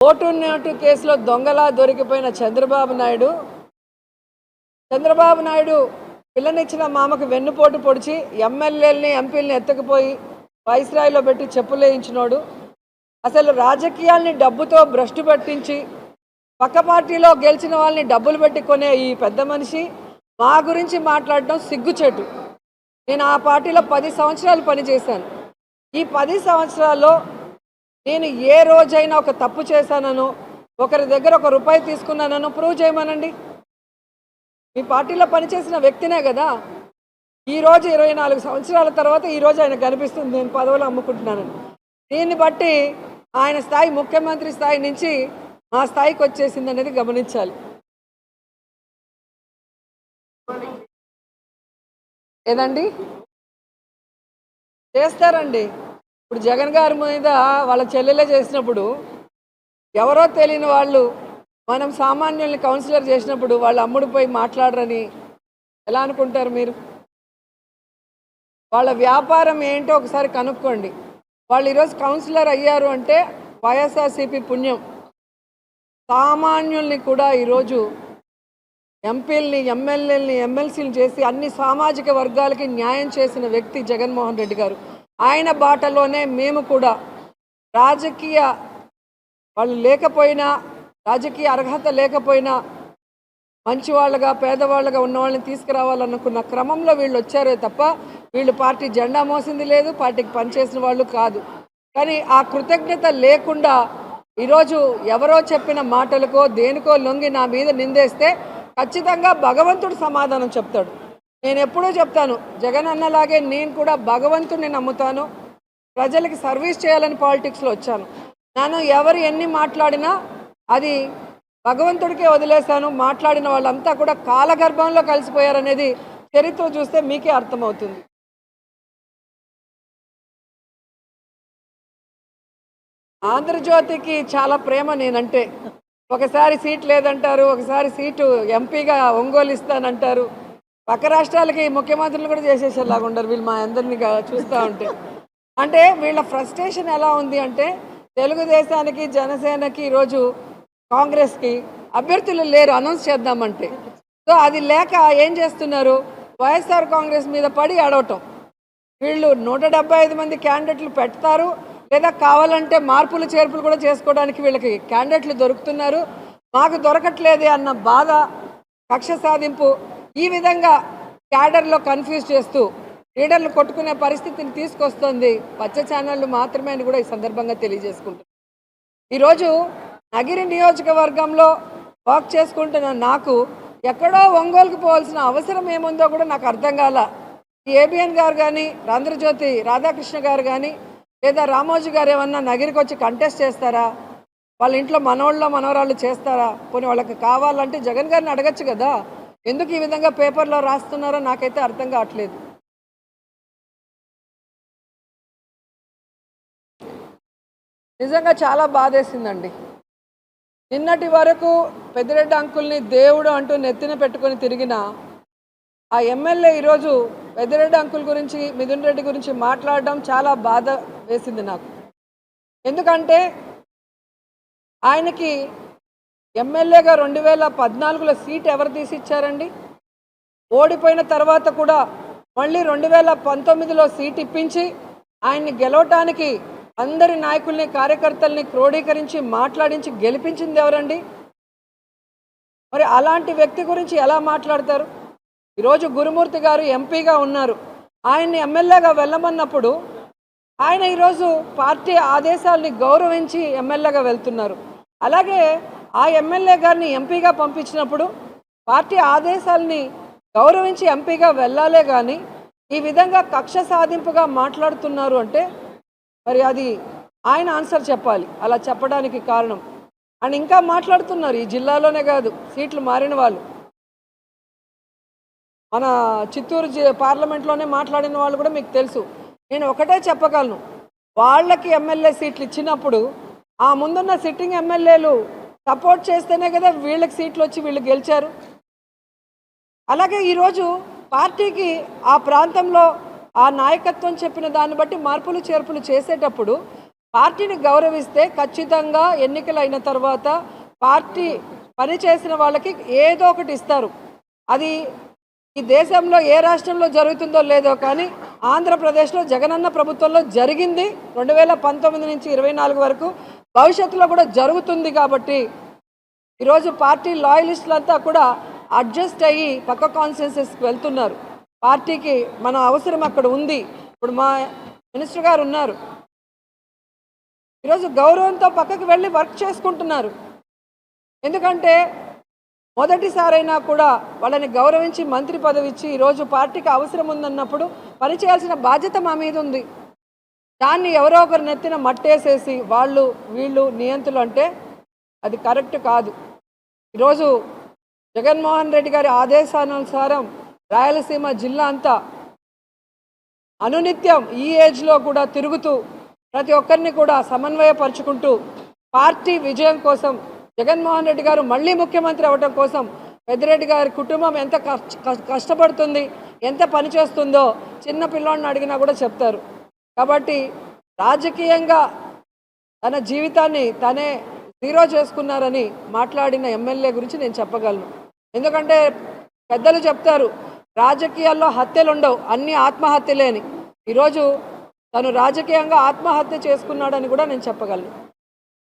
Vote note కేసులో దొంగలా దొరికిపోయిన చంద్రబాబు నాయుడు. చంద్రబాబు నాయుడు పిల్లనిచ్చిన మామకు వెన్నుపోటు పొడిచి ఎమ్మెల్యేలని ఎంపీలని ఎత్తకపోయి వైస్రాయిలో పెట్టి చెప్పులేయించినోడు అసలు రాజకీయాల్ని డబ్బుతో భ్రష్టు పట్టించి పక్క పార్టీలో గెలిచిన వాళ్ళని డబ్బులు పెట్టి కొనే ఈ పెద్ద మనిషి మా గురించి మాట్లాడటం సిగ్గుచేటు. నేను ఆ పార్టీలో పది సంవత్సరాలు పనిచేశాను. ఈ పది సంవత్సరాల్లో నేను ఏ రోజైనా ఒక తప్పు చేశానను ఒకరి దగ్గర ఒక రూపాయి తీసుకున్నానను ప్రూవ్ చేయమనండి. మీ పార్టీలో పనిచేసిన వ్యక్తినే కదా. ఈరోజు ఇరవై నాలుగు సంవత్సరాల తర్వాత ఈ రోజు ఆయన కనిపిస్తుంది నేను పదవులు అమ్ముకుంటున్నానని. దీన్ని బట్టి ఆయన స్థాయి ముఖ్యమంత్రి స్థాయి నుంచి మా స్థాయికి వచ్చేసింది అనేది గమనించాలి. ఏదండి? చేస్తారండి. ఇప్పుడు జగన్ గారి మీద వాళ్ళ చెల్లెలే చేసినప్పుడు ఎవరో తెలియని వాళ్ళు మనం సామాన్యుల్ని కౌన్సిలర్ చేసినప్పుడు వాళ్ళు అమ్ముడు పోయి మాట్లాడరని ఎలా అనుకుంటారు మీరు? వాళ్ళ వ్యాపారం ఏంటో ఒకసారి కనుక్కోండి. వాళ్ళు ఈరోజు కౌన్సిలర్ అయ్యారు అంటే వైఎస్ఆర్సీపీ పుణ్యం. సామాన్యుల్ని కూడా ఈరోజు ఎంపీల్ని ఎమ్మెల్యేలని ఎమ్మెల్సీలు చేసి అన్ని సామాజిక వర్గాలకి న్యాయం చేసిన వ్యక్తి జగన్మోహన్ రెడ్డి గారు. ఆయన బాటలోనే మేము కూడా రాజకీయ వాళ్ళు లేకపోయినా రాజకీయ అర్హత లేకపోయినా మంచివాళ్ళుగా పేదవాళ్ళుగా పేదవాళ్ళగా ఉన్న వాళ్ళని తీసుకురావాలనుకున్న క్రమంలో వీళ్ళు వచ్చారే తప్ప వీళ్ళు పార్టీ జెండా మోసింది లేదు పార్టీకి పనిచేసిన వాళ్ళు కాదు. కానీ ఆ కృతజ్ఞత లేకుండా ఈరోజు ఎవరో చెప్పిన మాటలకో దేనికో లొంగి నా మీద నిందేస్తే ఖచ్చితంగా భగవంతుడు సమాధానం చెప్తాడు. నేను ఎప్పుడూ చెప్తాను జగన్ అన్నలాగే నేను కూడా భగవంతుడిని నమ్ముతాను ప్రజలకి సర్వీస్ చేయాలని పాలిటిక్స్లో వచ్చాను. నన్ను ఎవరు ఎన్ని మాట్లాడినా అది భగవంతుడికే వదిలేశాను మాట్లాడిన వాళ్ళంతా కూడా కాలగర్భంలో కలిసిపోయారనేది చరిత్ర చూస్తే మీకే అర్థమవుతుంది. ఆంధ్రజ్యోతికి చాలా ప్రేమ నేనంటే ఒకసారి సీట్ లేదంటారు ఒకసారి సీటు ఎంపీగా ఒంగోలు ఇస్తానంటారు. పక్క రాష్ట్రాలకి ముఖ్యమంత్రులు కూడా చేసేసేలాగా ఉండరు వీళ్ళు మా అందరినీ చూస్తూ ఉంటే. అంటే వీళ్ళ ఫ్రస్ట్రేషన్ ఎలా ఉంది అంటే తెలుగుదేశానికి జనసేనకి ఈరోజు కాంగ్రెస్కి అభ్యర్థులు లేరు అనౌన్స్ చేద్దామంటే. సో అది లేక ఏం చేస్తున్నారు? వైఎస్ఆర్ కాంగ్రెస్ మీద పడి అడవటం. వీళ్ళు నూట డెబ్బై ఐదు మంది క్యాండిడేట్లు పెడతారు లేదా కావాలంటే మార్పులు చేర్పులు కూడా చేసుకోవడానికి వీళ్ళకి క్యాండిడేట్లు దొరుకుతున్నారు. మాకు దొరకట్లేదే అన్న బాధ కక్ష సాధింపు ఈ విధంగా క్యాడర్లో కన్ఫ్యూజ్ చేస్తూ లీడర్లు కొట్టుకునే పరిస్థితిని తీసుకొస్తుంది పచ్చ ఛానళ్ళు మాత్రమే అని కూడా ఈ సందర్భంగా తెలియజేసుకుంటున్నాను. ఈరోజు నగిరి నియోజకవర్గంలో వర్క్ చేసుకుంటున్న నాకు ఎక్కడో ఒంగోలుకు పోవాల్సిన అవసరం ఏముందో కూడా నాకు అర్థం కాల. ఈ ఏబిఎన్ గారు కానీ రంధ్రజ్యోతి రాధాకృష్ణ గారు కానీ లేదా రామోజీ గారు ఏమన్నా నగిరికి వచ్చి కంటెస్ట్ చేస్తారా? వాళ్ళ ఇంట్లో మనోళ్ళ మనవరాళ్ళు చేస్తారా? కొన్ని వాళ్ళకి కావాలంటే జగన్ గారిని అడగచ్చు కదా. ఎందుకు ఈ విధంగా పేపర్లో రాస్తున్నారో నాకైతే అర్థం కావట్లేదు. నిజంగా చాలా బాధేసిందండి. నిన్నటి వరకు పెద్దిరెడ్డి అంకుల్ని దేవుడు అంటూ నెత్తిన పెట్టుకొని తిరిగిన ఆ ఎమ్మెల్యే ఈరోజు పెద్దిరెడ్డి అంకుల్ గురించి మిథున్ రెడ్డి గురించి మాట్లాడడం చాలా బాధ వేసింది నాకు. ఎందుకంటే ఆయనకి ఎమ్మెల్యేగా రెండు వేల పద్నాలుగులో సీట్ ఎవరు తీసి ఇచ్చారండి ఓడిపోయిన తర్వాత కూడా మళ్ళీ రెండు వేల పంతొమ్మిదిలో సీట్ ఇప్పించి ఆయన్ని గెలవటానికి అందరి నాయకుల్ని కార్యకర్తల్ని క్రోడీకరించి మాట్లాడించి గెలిపించింది ఎవరండి? మరి అలాంటి వ్యక్తి గురించి ఎలా మాట్లాడతారు? ఈరోజు గురుమూర్తి గారు ఎంపీగా ఉన్నారు. ఆయన్ని ఎమ్మెల్యేగా వెళ్ళమన్నప్పుడు ఆయన ఈరోజు పార్టీ ఆదేశాలని గౌరవించి ఎమ్మెల్యేగా వెళ్తున్నారు. అలాగే ఆ ఎమ్మెల్యే గారిని ఎంపీగా పంపించినప్పుడు పార్టీ ఆదేశాలని గౌరవించి ఎంపీగా వెళ్ళాలే కానీ ఈ విధంగా కక్ష సాధింపుగా మాట్లాడుతున్నారు అంటే మరి అది ఆయన ఆన్సర్ చెప్పాలి. అలా చెప్పడానికి కారణం. అని ఇంకా మాట్లాడుతున్నారు. ఈ జిల్లాలోనే కాదు సీట్లు మారిన వాళ్ళు. మన చిత్తూరు జి- పార్లమెంట్లోనే మాట్లాడిన వాళ్ళు కూడా మీకు తెలుసు. నేను ఒకటే చెప్పగలను. వాళ్ళకి ఎమ్మెల్యే సీట్లు ఇచ్చినప్పుడు ఆ ముందున్న సిట్టింగ్ ఎమ్మెల్యేలు సపోర్ట్ చేస్తేనే కదా వీళ్ళకి సీట్లు వచ్చి వీళ్ళు గెలిచారు. అలాగే ఈరోజు పార్టీకి ఆ ప్రాంతంలో ఆ నాయకత్వం చెప్పిన దాన్ని బట్టి మార్పులు చేర్పులు చేసేటప్పుడు పార్టీని గౌరవిస్తే ఖచ్చితంగా ఎన్నికలైన తర్వాత పార్టీ పని చేసిన వాళ్ళకి ఏదో ఒకటి ఇస్తారు. అది ఈ దేశంలో ఏ రాష్ట్రంలో జరుగుతుందో లేదో కానీ ఆంధ్రప్రదేశ్లో జగనన్న ప్రభుత్వంలో జరిగింది. రెండు వేల పంతొమ్మిది నుంచి ఇరవై నాలుగు వరకు భవిష్యత్తులో కూడా జరుగుతుంది కాబట్టి ఈరోజు పార్టీ లాయలిస్టులంతా కూడా అడ్జస్ట్ అయ్యి పక్క కాన్స్టిట్యున్సీస్కి వెళ్తున్నారు. పార్టీకి మన అవసరం అక్కడ ఉంది. ఇప్పుడు మా మినిస్టర్ గారు ఉన్నారు. ఈరోజు గౌరవంతో పక్కకి వెళ్ళి వర్క్ చేసుకుంటున్నారు. ఎందుకంటే మొదటిసారైనా కూడా వాళ్ళని గౌరవించి మంత్రి పదవి ఇచ్చి ఈరోజు పార్టీకి అవసరం ఉందన్నప్పుడు పనిచేయాల్సిన బాధ్యత మా మీద ఉంది. దాన్ని ఎవరో ఒకరు నెత్తిన మట్టేసేసి వాళ్ళు వీళ్ళు నియంతులు అంటే అది కరెక్ట్ కాదు. ఈరోజు జగన్మోహన్ రెడ్డి గారి ఆదేశానుసారం రాయలసీమ జిల్లా అంతా అనునిత్యం ఈ ఏజ్లో కూడా తిరుగుతూ ప్రతి ఒక్కరిని కూడా సమన్వయపరుచుకుంటూ పార్టీ విజయం కోసం జగన్మోహన్ రెడ్డి గారు మళ్ళీ ముఖ్యమంత్రి అవ్వడం కోసం పెద్దిరెడ్డి గారి కుటుంబం ఎంత కష్ట కష్టపడుతుంది ఎంత పనిచేస్తుందో చిన్న పిల్లోడిని అడిగినా కూడా చెప్తారు. కాబట్టి రాజకీయంగా తన జీవితాన్ని తనే జీరో చేసుకున్నారని మాట్లాడిన ఎమ్మెల్యే గురించి నేను చెప్పగలను. ఎందుకంటే పెద్దలు చెప్తారు రాజకీయాల్లో హత్యలు ఉండవు అన్ని ఆత్మహత్యలేని ఈరోజు తను రాజకీయంగా ఆత్మహత్య చేసుకున్నాడని కూడా నేను చెప్పగలను.